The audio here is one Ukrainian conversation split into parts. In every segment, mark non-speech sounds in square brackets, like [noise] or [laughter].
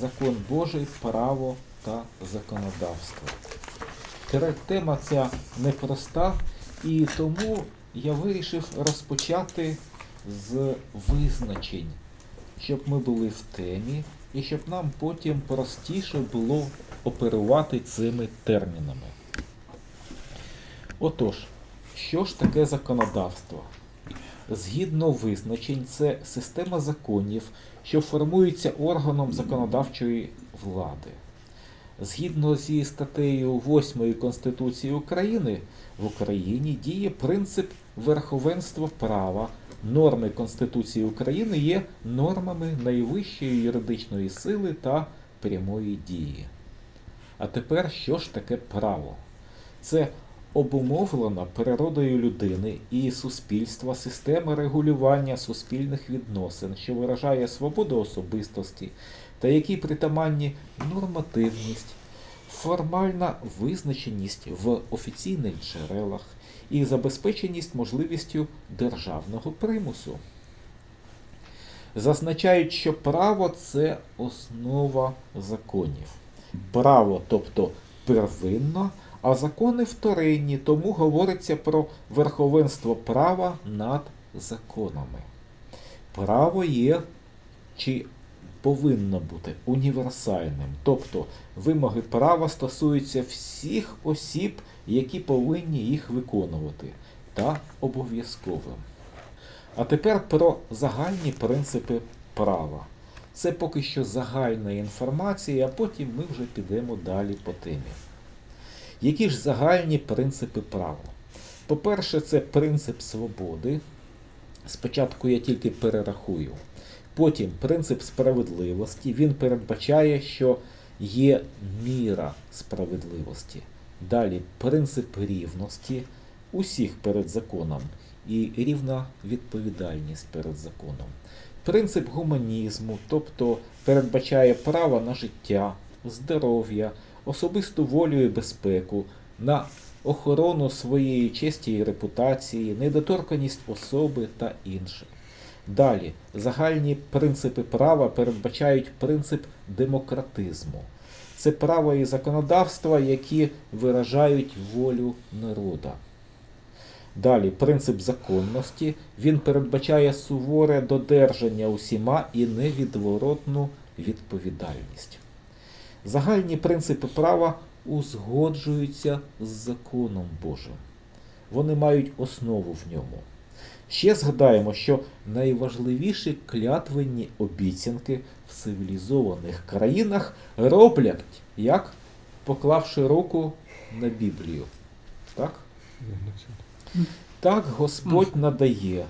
закон Божий, право та законодавство. Тема ця непроста, і тому я вирішив розпочати з визначень, щоб ми були в темі і щоб нам потім простіше було оперувати цими термінами. Отож, що ж таке законодавство? Згідно визначень, це система законів, що формується органом законодавчої влади. Згідно зі статтею 8 Конституції України, в Україні діє принцип верховенства права. Норми Конституції України є нормами найвищої юридичної сили та прямої дії. А тепер що ж таке право? Це обумовлена природою людини і суспільства система регулювання суспільних відносин, що виражає свободу особистості, та які притаманні нормативність, формальна визначеність в офіційних джерелах і забезпеченість можливістю державного примусу. Зазначають, що право це основа законів. Право, тобто первинно, а закони вторинні, тому говориться про верховенство права над законами. Право є чи повинно бути універсальним, тобто вимоги права стосуються всіх осіб, які повинні їх виконувати, та обов'язковим. А тепер про загальні принципи права. Це поки що загальна інформація, а потім ми вже підемо далі по темі. Які ж загальні принципи права? По-перше, це принцип свободи. Спочатку я тільки перерахую. Потім принцип справедливості. Він передбачає, що є міра справедливості. Далі принцип рівності усіх перед законом і рівна відповідальність перед законом. Принцип гуманізму, тобто передбачає право на життя, здоров'я, особисту волю і безпеку, на охорону своєї честі і репутації, недоторканість особи та інше. Далі, загальні принципи права передбачають принцип демократизму. Це право і законодавства, які виражають волю народа. Далі, принцип законності. Він передбачає суворе додержання усіма і невідворотну відповідальність. Загальні принципи права узгоджуються з законом Божим. Вони мають основу в ньому. Ще згадаємо, що найважливіші клятвенні обіцянки в цивілізованих країнах роблять, як поклавши руку на Біблію. Так? Так Господь надає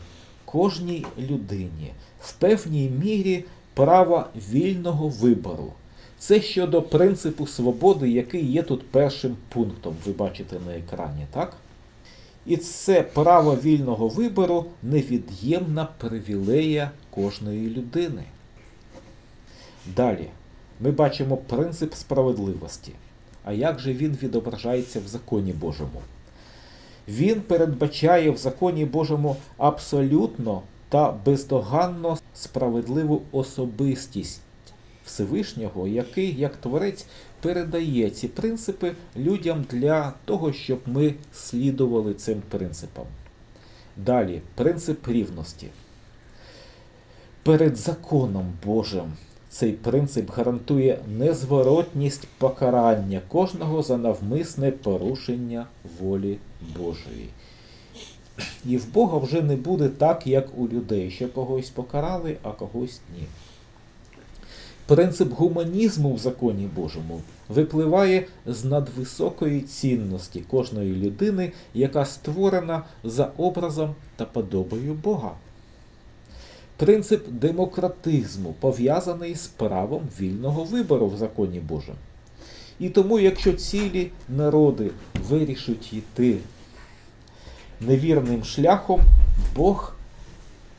кожній людині в певній мірі право вільного вибору. Це щодо принципу свободи, який є тут першим пунктом, ви бачите на екрані, так? І це право вільного вибору невід'ємна привілея кожної людини. Далі ми бачимо принцип справедливості. А як же він відображається в законі Божому? Він передбачає в законі Божому абсолютно та бездоганно справедливу особистість Всевишнього, який, як творець, передає ці принципи людям для того, щоб ми слідували цим принципам. Далі, принцип рівності. Перед законом Божим цей принцип гарантує незворотність покарання кожного за навмисне порушення волі Божої. І в Бога вже не буде так, як у людей, що когось покарали, а когось ні. Принцип гуманізму в законі Божому випливає з надвисокої цінності кожної людини, яка створена за образом та подобою Бога. Принцип демократизму пов'язаний з правом вільного вибору в законі Божому. І тому, якщо цілі народи вирішать йти невірним шляхом, Бог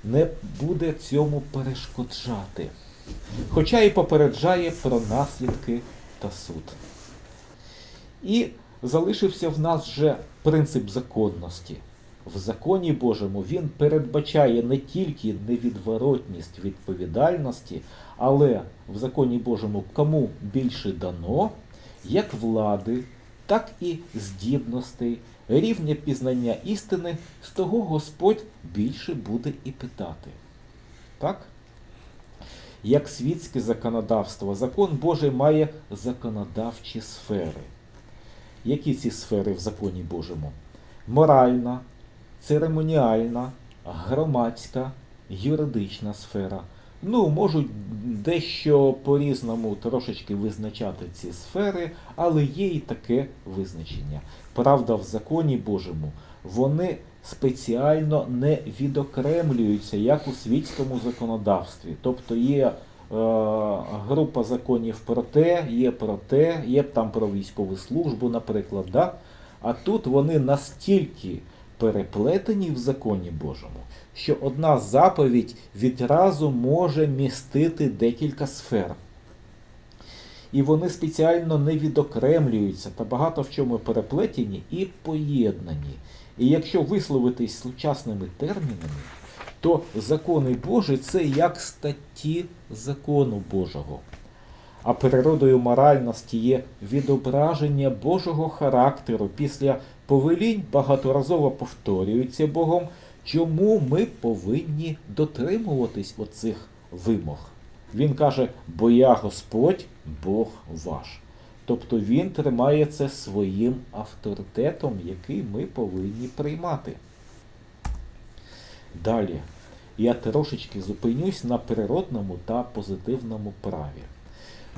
не буде цьому перешкоджати. Хоча і попереджає про наслідки та суд. І залишився в нас вже принцип законності. в законі Божому він передбачає не тільки невідворотність відповідальності, але в законі Божому кому більше дано, як влади, так і здібностей, рівня пізнання істини, з того Господь більше буде і питати. Так? Як світське законодавство, закон Божий має законодавчі сфери. Які ці сфери в законі Божому? Моральна, церемоніальна, громадська, юридична сфера. Ну, можуть дещо по-різному трошечки визначати ці сфери, але є і таке визначення. Правда, в законі Божому вони спеціально не відокремлюються, як у світському законодавстві. Тобто є е, група законів про те, є про те, є там про військову службу, наприклад. Да? А тут вони настільки переплетені в законі Божому, що одна заповідь відразу може містити декілька сфер. І вони спеціально не відокремлюються та багато в чому переплетені і поєднані. І якщо висловитись сучасними термінами, то закони Божі це як статті закону Божого. А природою моральності є відображення Божого характеру після повелінь багаторазово повторюються Богом, чому ми повинні дотримуватись оцих вимог. Він каже, бо я Господь, Бог ваш. Тобто він тримає це своїм авторитетом, який ми повинні приймати. Далі я трошечки зупинюсь на природному та позитивному праві.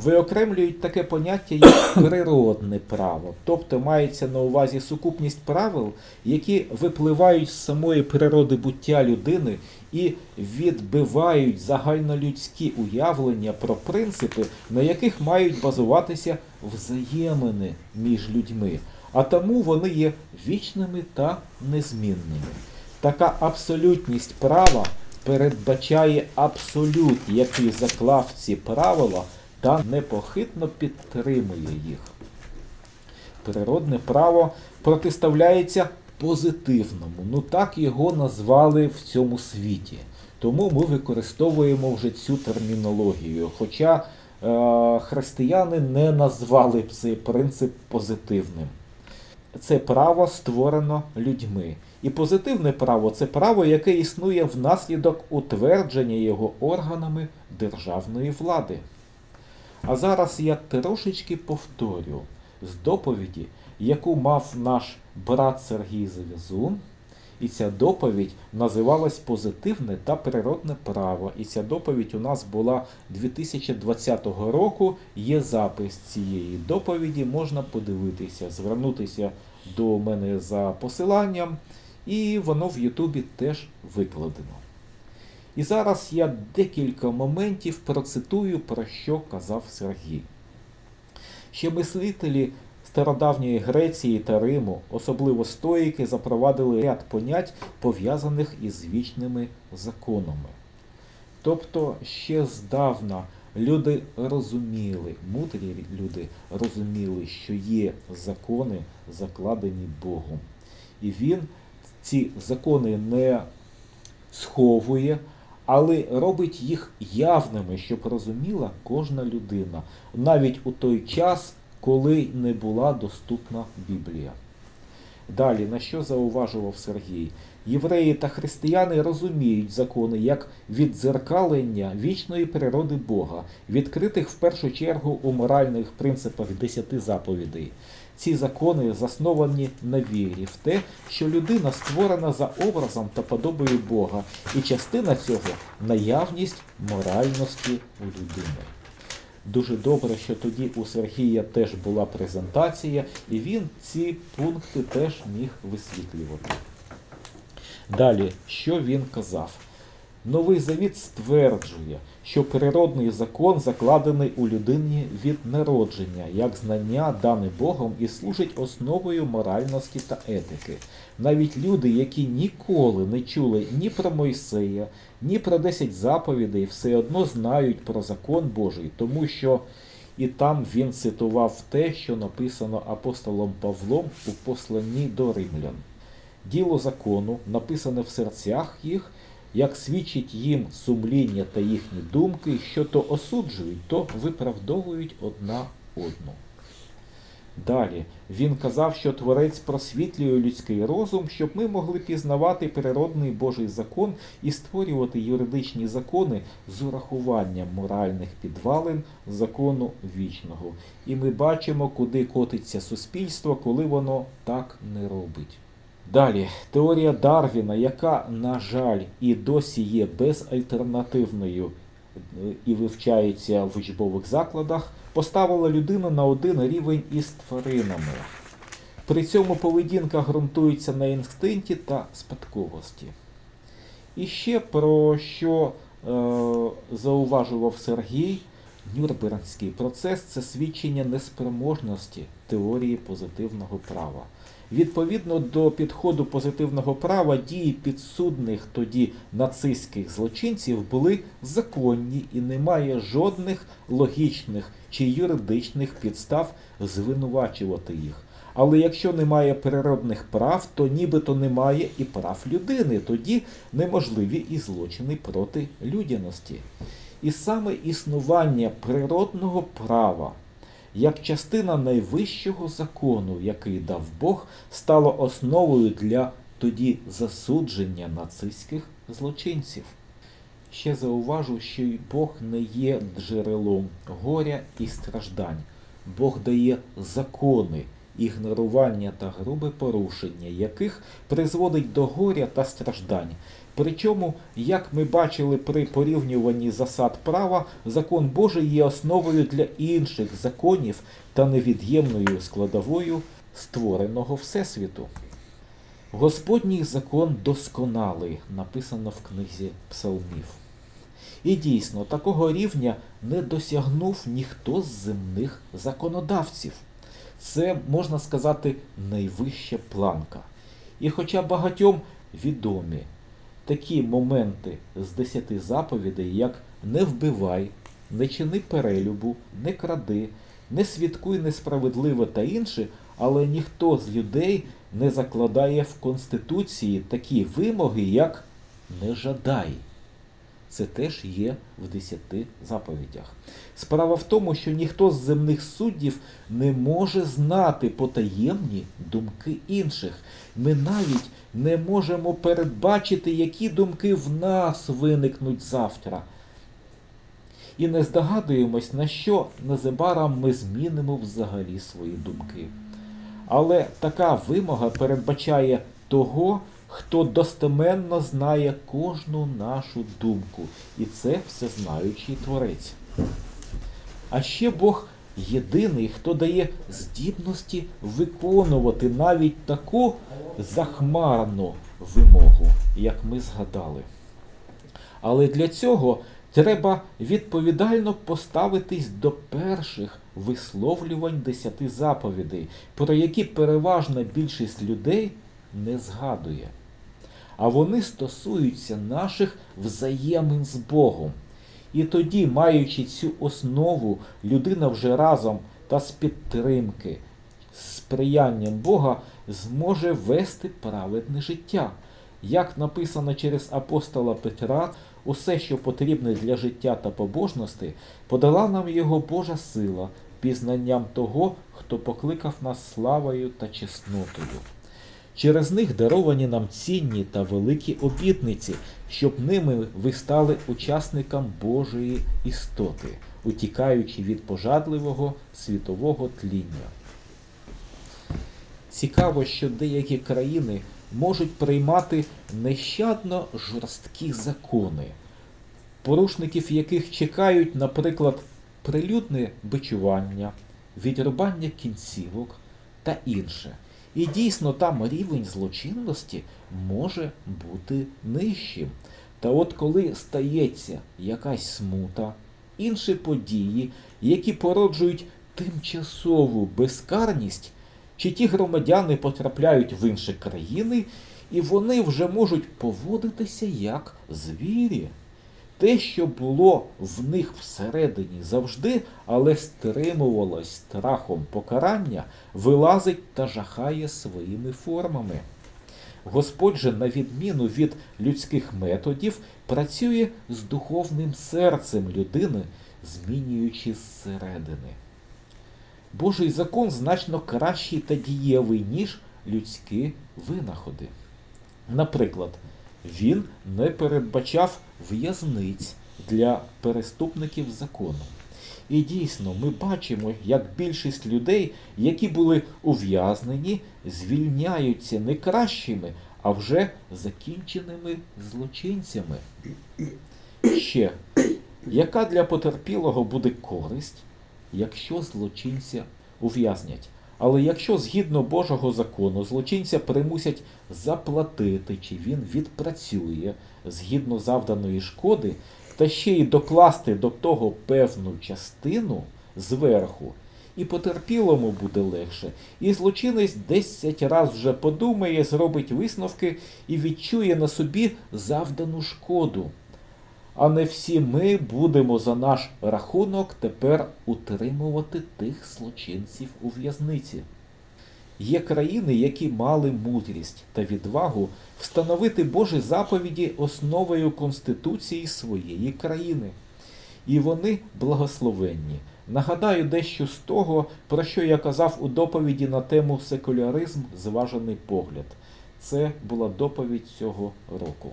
Виокремлюють таке поняття як [coughs] природне право, тобто мається на увазі сукупність правил, які випливають з самої природи буття людини і відбивають загальнолюдські уявлення про принципи, на яких мають базуватися взаємини між людьми, а тому вони є вічними та незмінними. Така абсолютність права передбачає абсолют, який заклав ці правила та непохитно підтримує їх. Природне право протиставляється позитивному. Ну так його назвали в цьому світі. Тому ми використовуємо вже цю термінологію. Хоча християни не назвали б цей принцип позитивним. Це право створено людьми. І позитивне право це право, яке існує внаслідок утвердження його органами державної влади. А зараз я трошечки повторю з доповіді, яку мав наш брат Сергій Завізун. І ця доповідь називалась Позитивне та природне право. І ця доповідь у нас була 2020 року. Є запис цієї доповіді, можна подивитися, звернутися до мене за посиланням, і воно в Ютубі теж викладено. І зараз я декілька моментів процитую, про що казав Сергій. Ще мислителі стародавньої Греції та Риму, особливо стоїки, запровадили ряд понять, пов'язаних із вічними законами. Тобто ще здавна люди розуміли, мудрі люди розуміли, що є закони, закладені Богом. І він ці закони не сховує, але робить їх явними, щоб розуміла кожна людина, навіть у той час, коли не була доступна Біблія. Далі, на що зауважував Сергій? Євреї та християни розуміють закони як віддзеркалення вічної природи Бога, відкритих в першу чергу у моральних принципах десяти заповідей. Ці закони засновані на вірі в те, що людина створена за образом та подобою Бога, і частина цього наявність моральності у людини. Дуже добре, що тоді у Сергія теж була презентація, і він ці пункти теж міг висвітлювати. Далі, що він казав? Новий Завіт стверджує, що природний закон закладений у людині від народження, як знання, дане Богом, і служить основою моральності та етики. Навіть люди, які ніколи не чули ні про Мойсея, ні про 10 заповідей, все одно знають про закон Божий, тому що і там він цитував те, що написано апостолом Павлом у посланні до римлян. діло закону, написане в серцях їх, як свідчить їм сумління та їхні думки, що то осуджують, то виправдовують одна одну. Далі він казав, що Творець просвітлює людський розум, щоб ми могли пізнавати природний Божий закон і створювати юридичні закони з урахуванням моральних підвалин закону вічного. І ми бачимо, куди котиться суспільство, коли воно так не робить. Далі теорія Дарвіна, яка, на жаль, і досі є безальтернативною е, і вивчається в учбових закладах, поставила людину на один рівень із тваринами. При цьому поведінка ґрунтується на інстинкті та спадковості. І ще про що е, зауважував Сергій, Нюрнбергський процес це свідчення неспроможності теорії позитивного права. Відповідно до підходу позитивного права, дії підсудних тоді нацистських злочинців були законні і немає жодних логічних чи юридичних підстав звинувачувати їх. Але якщо немає природних прав, то нібито немає і прав людини, тоді неможливі і злочини проти людяності. І саме існування природного права як частина найвищого закону, який дав Бог, стало основою для тоді засудження нацистських злочинців. Ще зауважу, що й Бог не є джерелом горя і страждань. Бог дає закони, ігнорування та грубе порушення, яких призводить до горя та страждань. Причому, як ми бачили при порівнюванні засад права, закон Божий є основою для інших законів та невід'ємною складовою створеного Всесвіту. Господній закон досконалий, написано в книзі Псалмів. І дійсно, такого рівня не досягнув ніхто з земних законодавців. Це, можна сказати, найвища планка. І хоча багатьом відомі такі моменти з десяти заповідей, як не вбивай, не чини перелюбу, не кради, не свідкуй несправедливо та інше, але ніхто з людей не закладає в Конституції такі вимоги, як не жадай. Це теж є в десяти заповідях. Справа в тому, що ніхто з земних суддів не може знати потаємні думки інших. Ми навіть не можемо передбачити, які думки в нас виникнуть завтра. І не здогадуємось, на що незабаром ми змінимо взагалі свої думки. Але така вимога передбачає того, хто достеменно знає кожну нашу думку, і це всезнаючий творець. А ще Бог єдиний, хто дає здібності виконувати навіть таку захмарну вимогу, як ми згадали. Але для цього треба відповідально поставитись до перших висловлювань десяти заповідей, про які переважна більшість людей не згадує. А вони стосуються наших взаємин з Богом. І тоді, маючи цю основу, людина вже разом та з підтримки, з сприянням Бога зможе вести праведне життя. Як написано через апостола Петра, усе, що потрібне для життя та побожності, подала нам його Божа сила, пізнанням того, хто покликав нас славою та чеснотою. Через них даровані нам цінні та великі обітниці, щоб ними ви стали учасникам Божої істоти, утікаючи від пожадливого світового тління. Цікаво, що деякі країни можуть приймати нещадно жорсткі закони, порушників яких чекають, наприклад, прилюдне бичування, відрубання кінцівок та інше. І дійсно там рівень злочинності може бути нижчим. Та от коли стається якась смута, інші події, які породжують тимчасову безкарність, чи ті громадяни потрапляють в інші країни, і вони вже можуть поводитися як звірі. Те, що було в них всередині завжди, але стримувалось страхом покарання, вилазить та жахає своїми формами. Господь же, на відміну від людських методів, працює з духовним серцем людини, змінюючи зсередини. Божий закон значно кращий та дієвий, ніж людські винаходи. Наприклад, він не передбачав в'язниць для переступників закону. І дійсно, ми бачимо, як більшість людей, які були ув'язнені, звільняються не кращими, а вже закінченими злочинцями. Ще, яка для потерпілого буде користь, якщо злочинця ув'язнять? Але якщо згідно Божого закону злочинця примусять заплатити, чи він відпрацює згідно завданої шкоди, та ще й докласти до того певну частину зверху, і потерпілому буде легше, і злочинець десять раз вже подумає, зробить висновки і відчує на собі завдану шкоду. А не всі ми будемо за наш рахунок тепер утримувати тих злочинців у в'язниці. Є країни, які мали мудрість та відвагу встановити Божі заповіді основою Конституції своєї країни. І вони благословенні. Нагадаю дещо з того, про що я казав у доповіді на тему секуляризм зважений погляд. Це була доповідь цього року.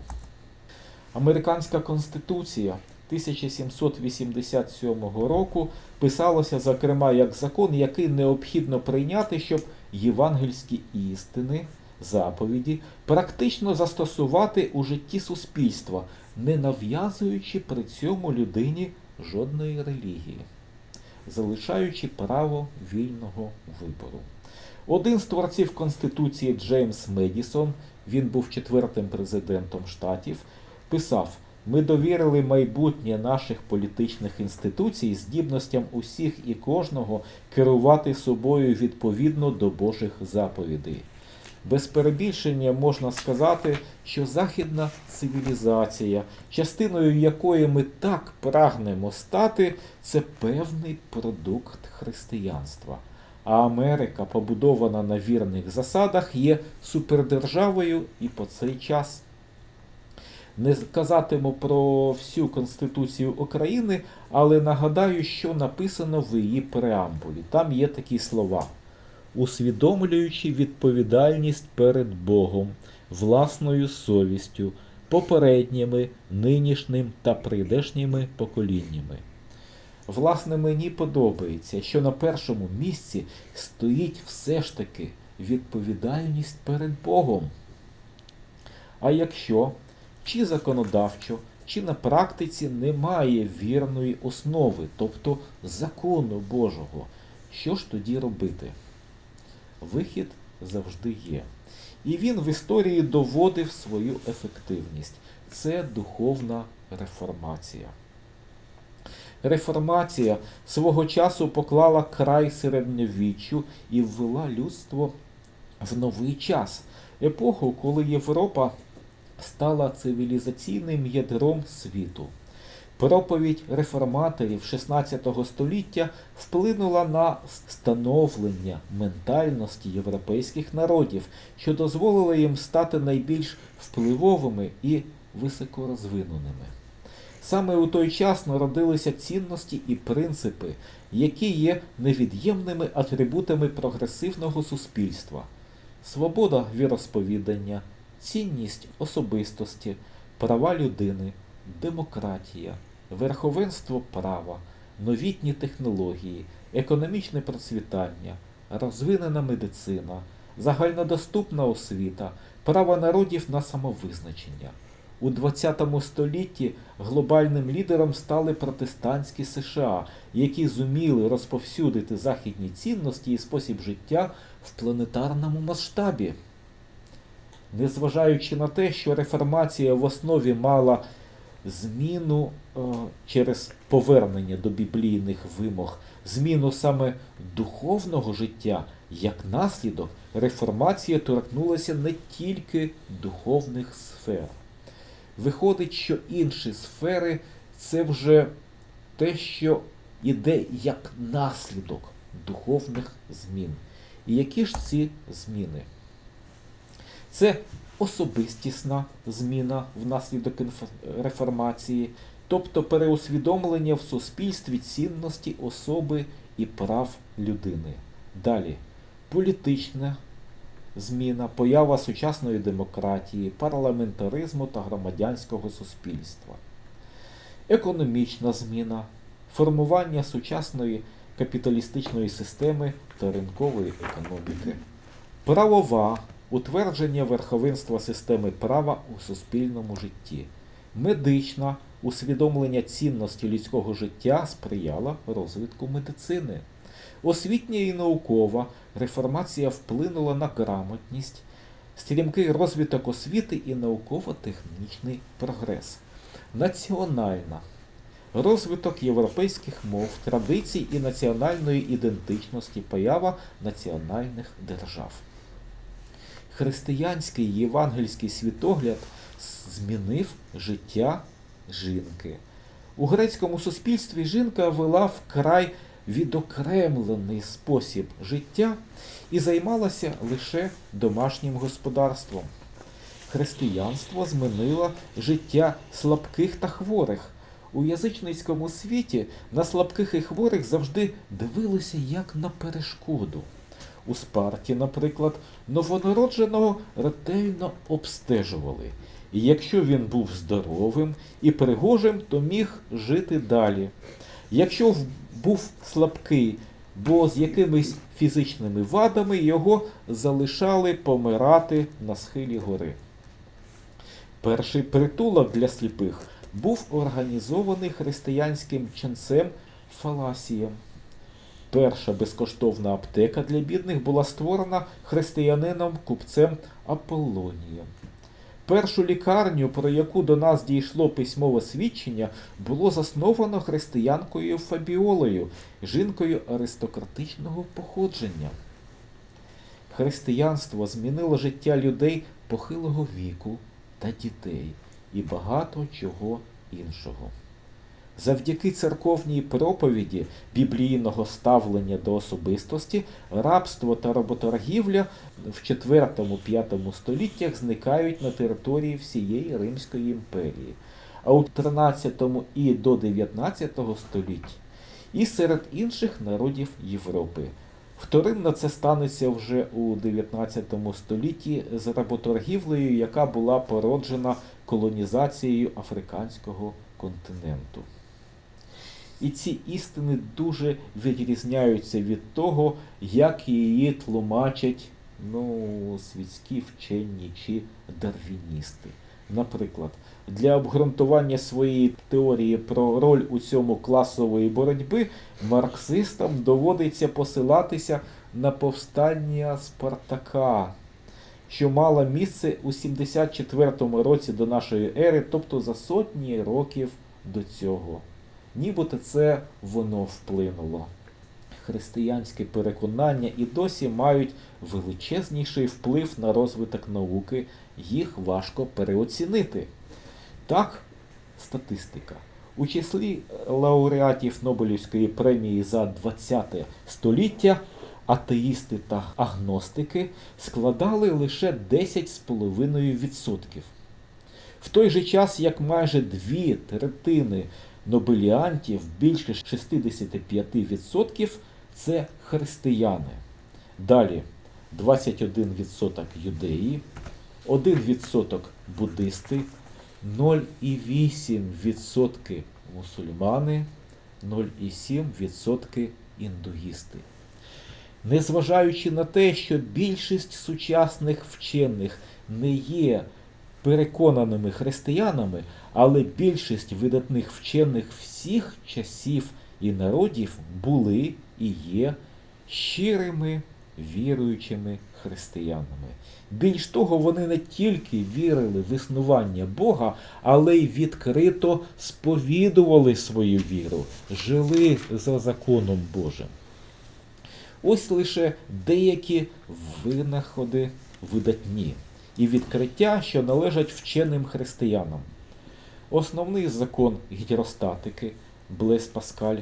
Американська Конституція 1787 року писалася, зокрема, як закон, який необхідно прийняти, щоб євангельські істини, заповіді практично застосувати у житті суспільства, не нав'язуючи при цьому людині жодної релігії, залишаючи право вільного вибору. Один з творців Конституції Джеймс Медісон, він був четвертим президентом штатів, писав: ми довірили майбутнє наших політичних інституцій здібностям усіх і кожного керувати собою відповідно до Божих заповідей. Без перебільшення можна сказати, що західна цивілізація, частиною якої ми так прагнемо стати, це певний продукт християнства. А Америка, побудована на вірних засадах, є супердержавою і по цей час. Не казатиму про всю Конституцію України, але нагадаю, що написано в її преамбулі. Там є такі слова усвідомлюючи відповідальність перед Богом, власною совістю, попередніми, нинішнім та прийдешніми поколіннями. Власне, мені подобається, що на першому місці стоїть все ж таки відповідальність перед Богом. А якщо чи законодавчо, чи на практиці немає вірної основи, тобто закону Божого, що ж тоді робити? вихід завжди є. І він в історії доводив свою ефективність. Це духовна реформація. Реформація свого часу поклала край середньовіччю і ввела людство в новий час, епоху, коли Європа стала цивілізаційним ядром світу. Проповідь реформаторів XVI століття вплинула на становлення ментальності європейських народів, що дозволило їм стати найбільш впливовими і високорозвиненими. Саме у той час народилися цінності і принципи, які є невід'ємними атрибутами прогресивного суспільства: свобода віросповідання, цінність особистості, права людини, демократія верховенство права, новітні технології, економічне процвітання, розвинена медицина, загальнодоступна освіта, право народів на самовизначення. У ХХ столітті глобальним лідером стали протестантські США, які зуміли розповсюдити західні цінності і спосіб життя в планетарному масштабі. Незважаючи на те, що реформація в основі мала зміну е, через повернення до біблійних вимог, зміну саме духовного життя, як наслідок, реформація торкнулася не тільки духовних сфер. Виходить, що інші сфери це вже те, що йде як наслідок духовних змін. І які ж ці зміни? Це особистісна зміна внаслідок реформації, тобто переусвідомлення в суспільстві цінності особи і прав людини. Далі політична зміна, поява сучасної демократії, парламентаризму та громадянського суспільства. Економічна зміна, формування сучасної капіталістичної системи та ринкової економіки. Правова утвердження верховенства системи права у суспільному житті. Медична усвідомлення цінності людського життя сприяла розвитку медицини. Освітня і наукова реформація вплинула на грамотність, стрімкий розвиток освіти і науково-технічний прогрес. Національна розвиток європейських мов, традицій і національної ідентичності, поява національних держав. Християнський євангельський світогляд змінив життя жінки. У грецькому суспільстві жінка вела вкрай відокремлений спосіб життя і займалася лише домашнім господарством. Християнство змінило життя слабких та хворих. У язичницькому світі на слабких і хворих завжди дивилися як на перешкоду. У Спарті, наприклад, новонародженого ретельно обстежували. І якщо він був здоровим і пригожим, то міг жити далі. Якщо був слабкий, бо з якимись фізичними вадами його залишали помирати на схилі гори. Перший притулок для сліпих був організований християнським ченцем Фаласієм. Перша безкоштовна аптека для бідних була створена християнином купцем Аполлонієм. Першу лікарню, про яку до нас дійшло письмове свідчення, було засновано християнкою Фабіолою, жінкою аристократичного походження. Християнство змінило життя людей похилого віку та дітей і багато чого іншого. Завдяки церковній проповіді біблійного ставлення до особистості, рабство та роботоргівля в 4-5 століттях зникають на території всієї Римської імперії, а у 13 і до 19 століть і серед інших народів Європи. Вторинно це станеться вже у 19 столітті з работоргівлею, яка була породжена колонізацією африканського континенту. І ці істини дуже відрізняються від того, як її тлумачать ну, світські вчені чи дарвіністи. Наприклад, для обґрунтування своєї теорії про роль у цьому класової боротьби марксистам доводиться посилатися на повстання Спартака, що мало місце у 74 році до нашої ери, тобто за сотні років до цього. Нібито це воно вплинуло. Християнські переконання і досі мають величезніший вплив на розвиток науки, їх важко переоцінити. Так, статистика. У числі лауреатів Нобелівської премії за 20 століття атеїсти та агностики складали лише 10,5%. В той же час, як майже дві третини нобеліантів, більше 65% це християни. Далі 21% юдеї, 1% буддисти, 0,8% мусульмани, 0,7% індуїсти. Незважаючи на те, що більшість сучасних вчених не є переконаними християнами, але більшість видатних вчених всіх часів і народів були і є щирими віруючими християнами. Більш того, вони не тільки вірили в існування Бога, але й відкрито сповідували свою віру, жили за законом Божим. Ось лише деякі винаходи видатні і відкриття, що належать вченим християнам. Основний закон гідростатики Блес Паскаль,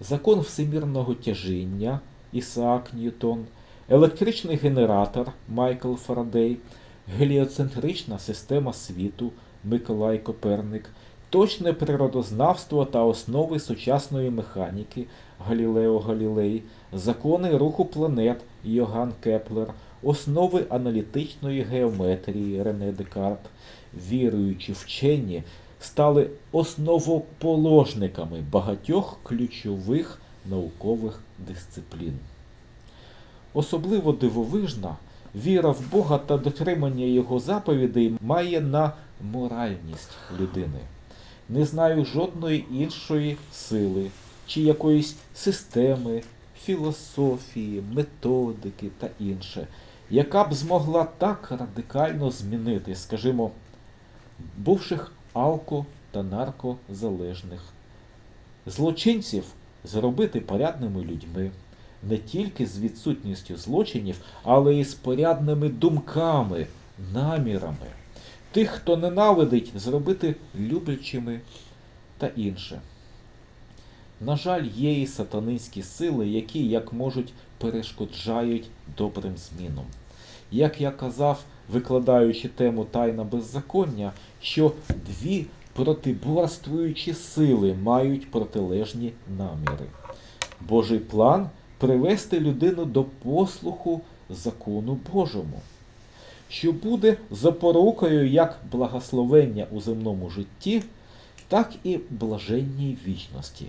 закон всемірного тяжіння Ісаак Ньютон, електричний генератор Майкл Фарадей, геліоцентрична система світу Миколай Коперник, точне природознавство та основи сучасної механіки Галілео Галілей, закони руху планет Йоган Кеплер, основи аналітичної геометрії Рене Декарт, віруючі вчені стали основоположниками багатьох ключових наукових дисциплін. Особливо дивовижна віра в Бога та дотримання Його заповідей має на моральність людини. Не знаю жодної іншої сили чи якоїсь системи, філософії, методики та інше, яка б змогла так радикально змінити, скажімо, бувших алко та наркозалежних злочинців зробити порядними людьми, не тільки з відсутністю злочинів, але й з порядними думками, намірами. Тих, хто ненавидить, зробити люблячими та інше. На жаль, є і сатанинські сили, які, як можуть, перешкоджають добрим змінам. Як я казав, викладаючи тему тайна беззаконня, що дві протиборствуючі сили мають протилежні наміри. Божий план привести людину до послуху закону Божому, що буде запорукою як благословення у земному житті, так і блаженній вічності.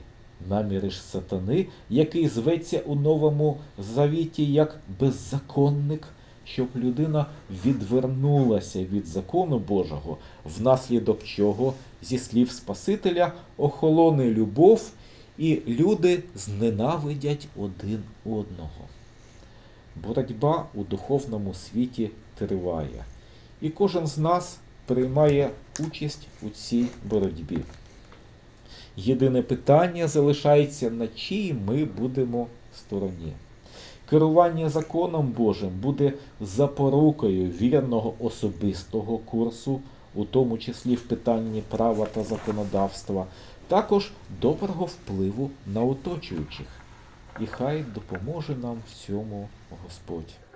Наміри ж сатани, який зветься у Новому Завіті як беззаконник, щоб людина відвернулася від закону Божого, внаслідок чого, зі слів Спасителя, охолоне любов, і люди зненавидять один одного. Боротьба у духовному світі триває, і кожен з нас приймає участь у цій боротьбі. Єдине питання залишається, на чиїй ми будемо стороні. Керування законом Божим буде запорукою вірного особистого курсу, у тому числі в питанні права та законодавства, також доброго впливу на оточуючих. І хай допоможе нам в цьому Господь.